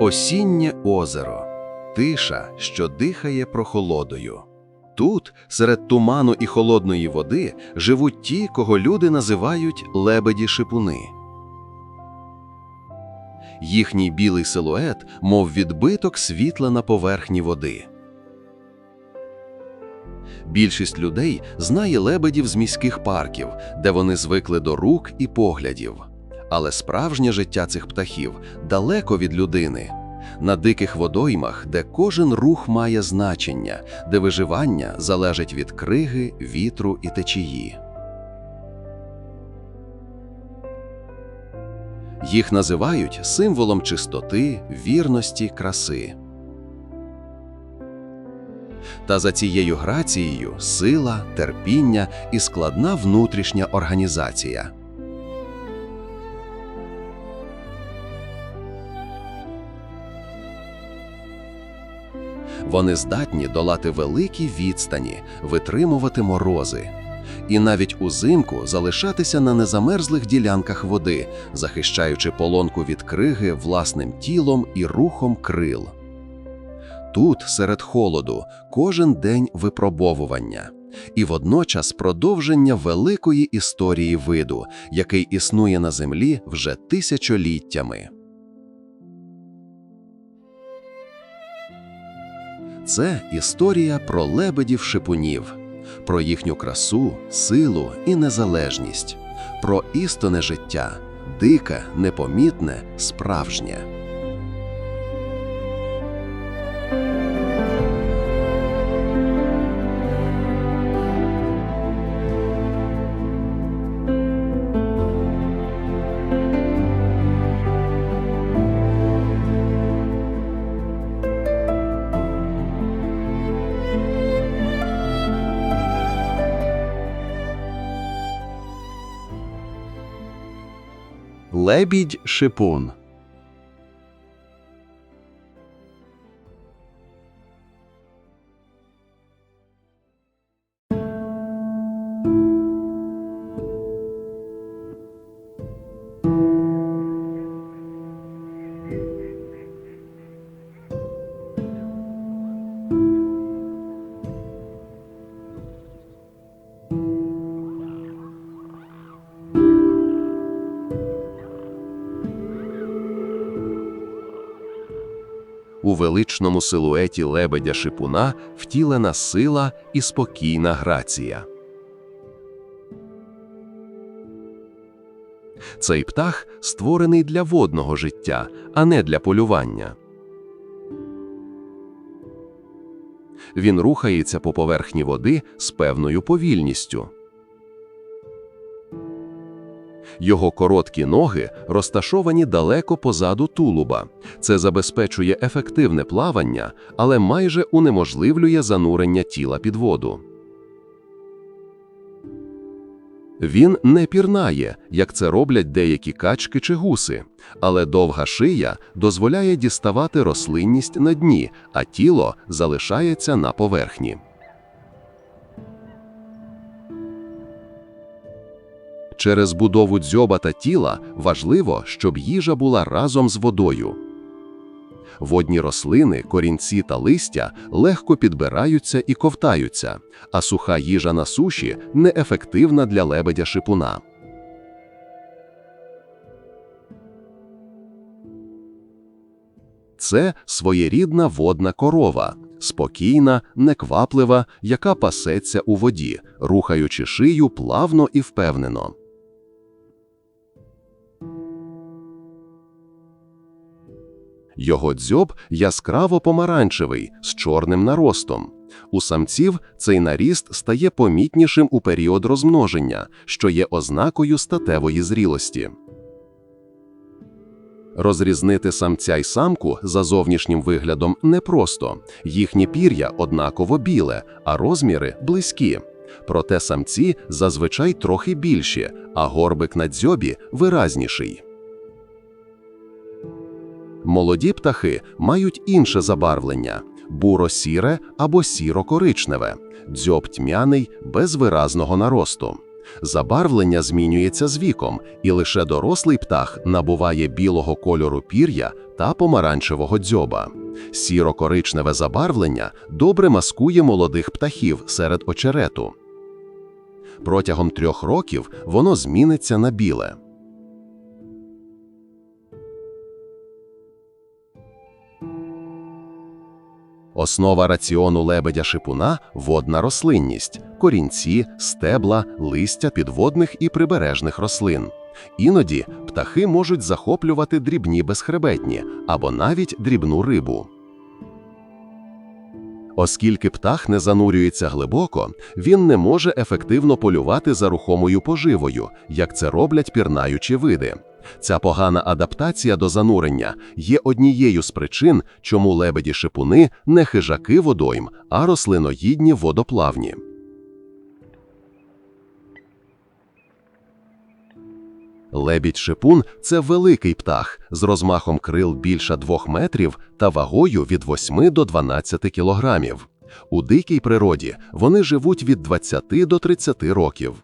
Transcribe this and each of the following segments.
Осіннє озеро, тиша, що дихає прохолодою. Тут, серед туману і холодної води, живуть ті, кого люди називають лебеді-шипуни. Їхній білий силует, мов відбиток світла на поверхні води. Більшість людей знає лебедів з міських парків, де вони звикли до рук і поглядів. Але справжнє життя цих птахів далеко від людини. На диких водоймах, де кожен рух має значення, де виживання залежить від криги, вітру і течії. Їх називають символом чистоти, вірності, краси. Та за цією грацією сила, терпіння і складна внутрішня організація. Вони здатні долати великі відстані, витримувати морози. І навіть узимку залишатися на незамерзлих ділянках води, захищаючи полонку від криги власним тілом і рухом крил. Тут, серед холоду, кожен день випробовування, і водночас продовження великої історії виду, який існує на землі вже тисячоліттями. Це історія про лебедів-шипунів, про їхню красу, силу і незалежність, про істинне життя, дике, непомітне, справжнє. Лебідь шипун величному силуеті лебедя шипуна втілена сила і спокійна грація. Цей птах створений для водного життя, а не для полювання. Він рухається по поверхні води з певною повільністю. Його короткі ноги розташовані далеко позаду тулуба. Це забезпечує ефективне плавання, але майже унеможливлює занурення тіла під воду. Він не пірнає, як це роблять деякі качки чи гуси, але довга шия дозволяє діставати рослинність на дні, а тіло залишається на поверхні. Через будову дзьоба та тіла важливо, щоб їжа була разом з водою. Водні рослини, корінці та листя легко підбираються і ковтаються, а суха їжа на суші неефективна для лебедя шипуна. Це своєрідна водна корова, спокійна, некваплива, яка пасеться у воді, рухаючи шию плавно і впевнено. Його дзьоб яскраво помаранчевий з чорним наростом. У самців цей наріст стає помітнішим у період розмноження, що є ознакою статевої зрілості. Розрізнити самця й самку за зовнішнім виглядом непросто. Їхнє пір'я однаково біле, а розміри близькі. Проте самці зазвичай трохи більші, а горбик на дзьобі виразніший. Молоді птахи мають інше забарвлення буро-сіре або сіро-коричневе, дзьоб тьмяний без виразного наросту. Забарвлення змінюється з віком, і лише дорослий птах набуває білого кольору пір'я та помаранчевого дзьоба. Сіро-коричневе забарвлення добре маскує молодих птахів серед очерету. Протягом трьох років воно зміниться на біле. Основа раціону лебедя шипуна водна рослинність, корінці, стебла, листя підводних і прибережних рослин. Іноді птахи можуть захоплювати дрібні безхребетні або навіть дрібну рибу. Оскільки птах не занурюється глибоко, він не може ефективно полювати за рухомою поживою, як це роблять пірнаючі види. Ця погана адаптація до занурення є однією з причин, чому лебеді-шипуни не хижаки водойм, а рослиноїдні водоплавні. Лебідь-шипун – це великий птах з розмахом крил більше 2 метрів та вагою від 8 до 12 кілограмів. У дикій природі вони живуть від 20 до 30 років.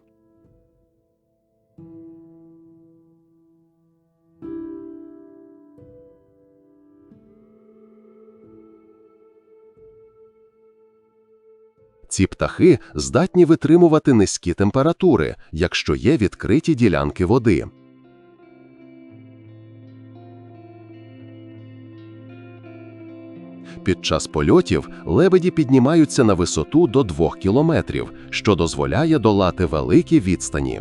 Ці птахи здатні витримувати низькі температури, якщо є відкриті ділянки води. Під час польотів лебеді піднімаються на висоту до 2 кілометрів, що дозволяє долати великі відстані.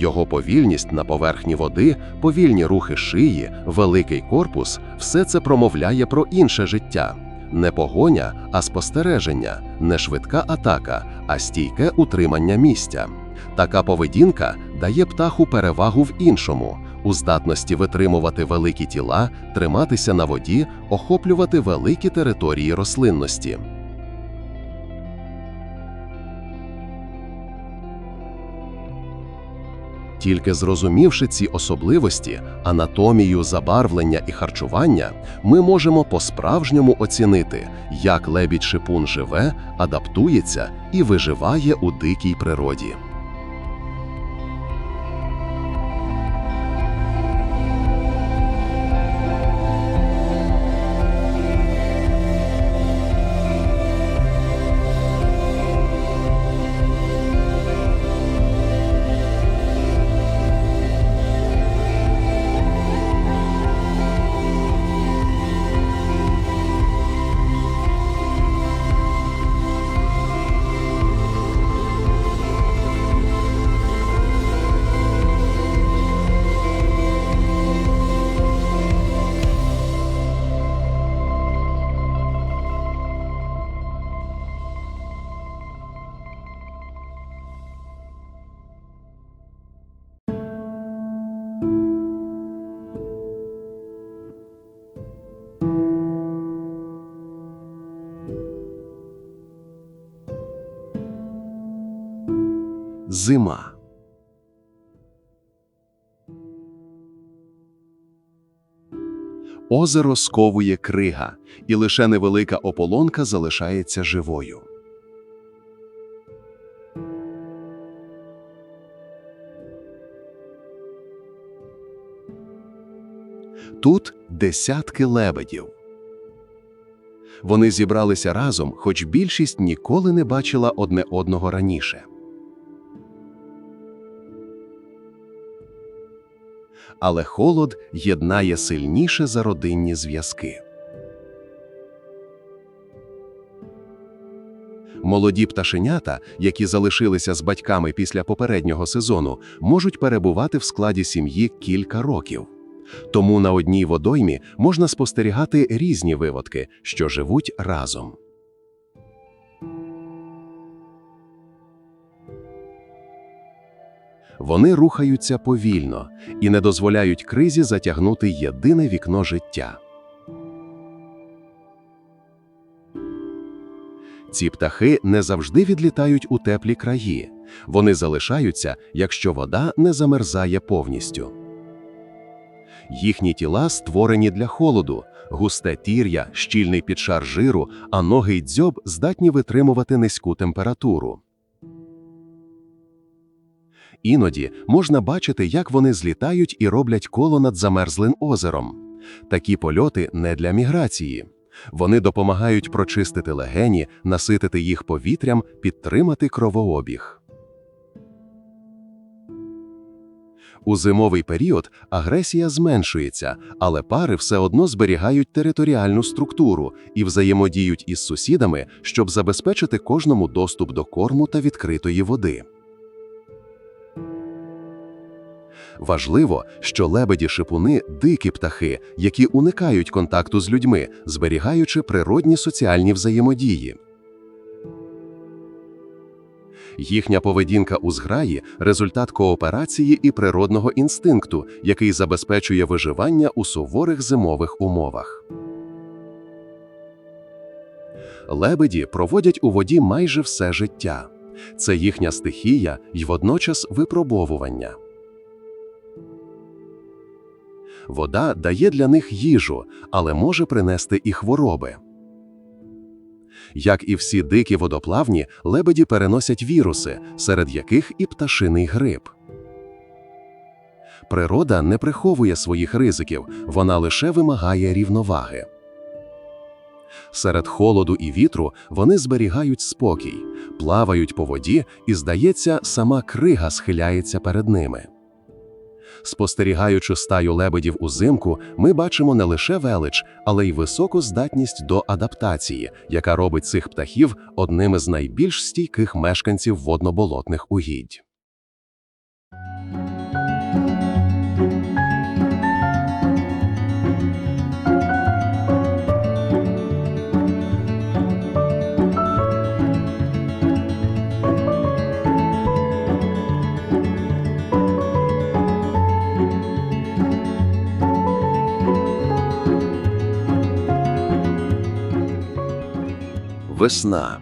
Його повільність на поверхні води, повільні рухи шиї, великий корпус все це промовляє про інше життя. Не погоня, а спостереження, не швидка атака, а стійке утримання місця. Така поведінка дає птаху перевагу в іншому, у здатності витримувати великі тіла, триматися на воді, охоплювати великі території рослинності. Тільки зрозумівши ці особливості, анатомію, забарвлення і харчування, ми можемо по-справжньому оцінити, як лебідь шипун живе, адаптується і виживає у дикій природі. Зима. Озеро сковує крига, і лише невелика ополонка залишається живою. Тут десятки лебедів. Вони зібралися разом, хоч більшість ніколи не бачила одне одного раніше. Але холод єднає сильніше за родинні зв'язки. Молоді пташенята, які залишилися з батьками після попереднього сезону, можуть перебувати в складі сім'ї кілька років. Тому на одній водоймі можна спостерігати різні виводки, що живуть разом. Вони рухаються повільно і не дозволяють кризі затягнути єдине вікно життя. Ці птахи не завжди відлітають у теплі краї. Вони залишаються, якщо вода не замерзає повністю. Їхні тіла створені для холоду, густе тір'я, щільний підшар жиру, а ноги й дзьоб здатні витримувати низьку температуру. Іноді можна бачити, як вони злітають і роблять коло над замерзлим озером. Такі польоти не для міграції. Вони допомагають прочистити легені, наситити їх повітрям, підтримати кровообіг. У зимовий період агресія зменшується, але пари все одно зберігають територіальну структуру і взаємодіють із сусідами, щоб забезпечити кожному доступ до корму та відкритої води. Важливо, що лебеді-шипуни дикі птахи, які уникають контакту з людьми, зберігаючи природні соціальні взаємодії. Їхня поведінка у зграї результат кооперації і природного інстинкту, який забезпечує виживання у суворих зимових умовах. Лебеді проводять у воді майже все життя. Це їхня стихія й водночас випробовування. Вода дає для них їжу, але може принести і хвороби. Як і всі дикі водоплавні, лебеді переносять віруси, серед яких і пташиний грип. Природа не приховує своїх ризиків, вона лише вимагає рівноваги. Серед холоду і вітру вони зберігають спокій, плавають по воді, і, здається, сама крига схиляється перед ними. Спостерігаючи стаю лебедів узимку, ми бачимо не лише велич, але й високу здатність до адаптації, яка робить цих птахів одними з найбільш стійких мешканців водноболотних угідь. Весна.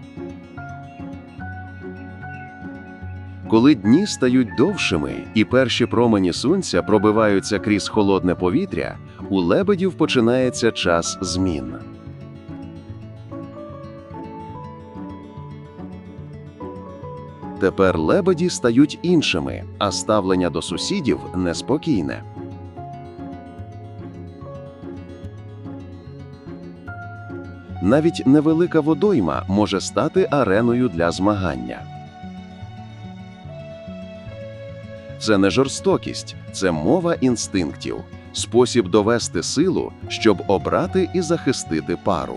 Коли дні стають довшими і перші промені сонця пробиваються крізь холодне повітря, у лебедів починається час змін. Тепер лебеді стають іншими, а ставлення до сусідів неспокійне. Навіть невелика водойма може стати ареною для змагання. Це не жорстокість, це мова інстинктів, спосіб довести силу, щоб обрати і захистити пару.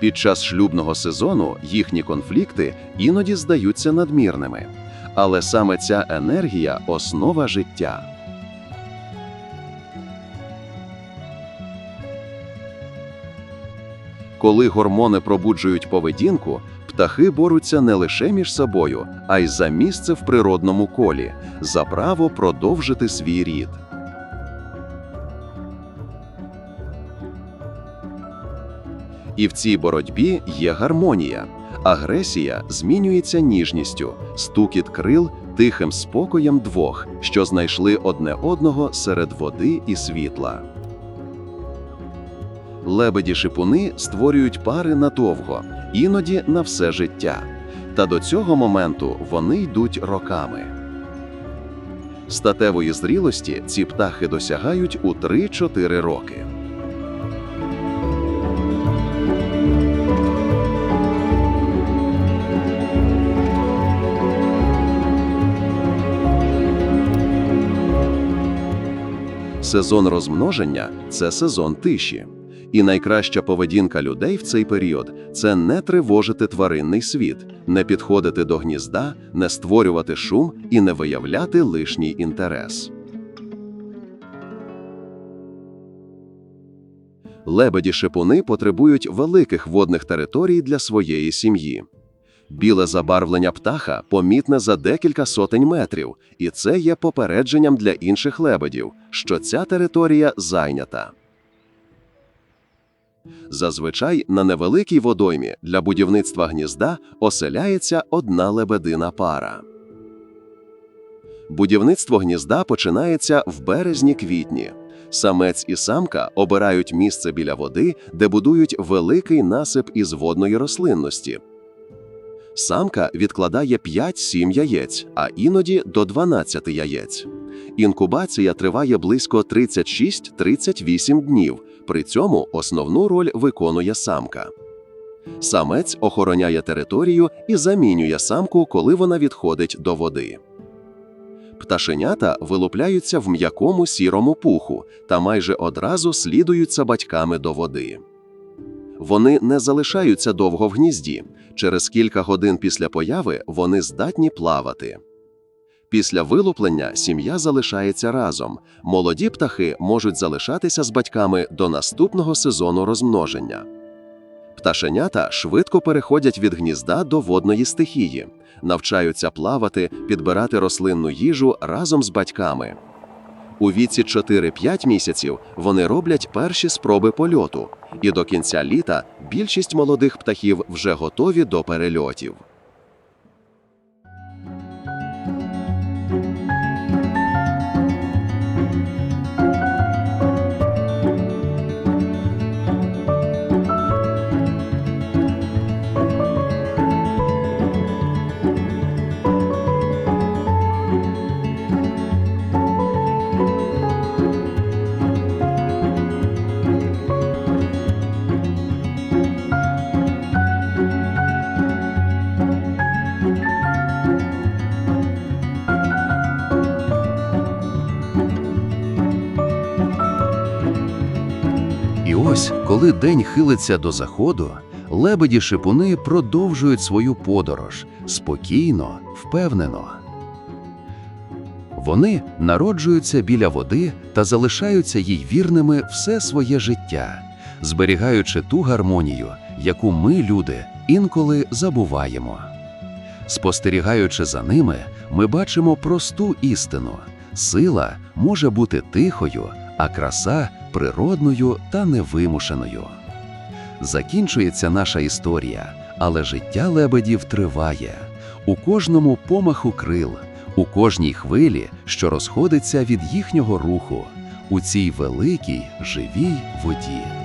Під час шлюбного сезону їхні конфлікти іноді здаються надмірними, але саме ця енергія основа життя. Коли гормони пробуджують поведінку, птахи борються не лише між собою, а й за місце в природному колі, за право продовжити свій рід. І в цій боротьбі є гармонія. Агресія змінюється ніжністю, стукіт крил тихим спокоєм двох, що знайшли одне одного серед води і світла. Лебеді-шипуни створюють пари надовго, іноді на все життя. Та до цього моменту вони йдуть роками. Статевої зрілості ці птахи досягають у 3-4 роки. Сезон розмноження це сезон тиші. І найкраща поведінка людей в цей період це не тривожити тваринний світ, не підходити до гнізда, не створювати шум і не виявляти лишній інтерес. Лебеді-шипуни потребують великих водних територій для своєї сім'ї. Біле забарвлення птаха помітне за декілька сотень метрів, і це є попередженням для інших лебедів, що ця територія зайнята. Зазвичай на невеликій водоймі для будівництва гнізда оселяється одна лебедина пара. Будівництво гнізда починається в березні-квітні. Самець і самка обирають місце біля води, де будують великий насип із водної рослинності. Самка відкладає 5-7 яєць, а іноді до 12 яєць. Інкубація триває близько 36-38 днів. При цьому основну роль виконує самка. Самець охороняє територію і замінює самку, коли вона відходить до води. Пташенята вилупляються в м'якому сірому пуху та майже одразу слідуються батьками до води. Вони не залишаються довго в гнізді. Через кілька годин після появи вони здатні плавати. Після вилуплення сім'я залишається разом. Молоді птахи можуть залишатися з батьками до наступного сезону розмноження. Пташенята швидко переходять від гнізда до водної стихії, навчаються плавати, підбирати рослинну їжу разом з батьками. У віці 4-5 місяців вони роблять перші спроби польоту, і до кінця літа більшість молодих птахів вже готові до перельотів. Коли день хилиться до заходу, лебеді-шипуни продовжують свою подорож спокійно, впевнено. Вони народжуються біля води та залишаються їй вірними все своє життя, зберігаючи ту гармонію, яку ми, люди, інколи забуваємо. Спостерігаючи за ними, ми бачимо просту істину: сила може бути тихою, а краса природною та невимушеною. Закінчується наша історія, але життя лебедів триває. У кожному помаху крил, у кожній хвилі, що розходиться від їхнього руху, у цій великій живій воді.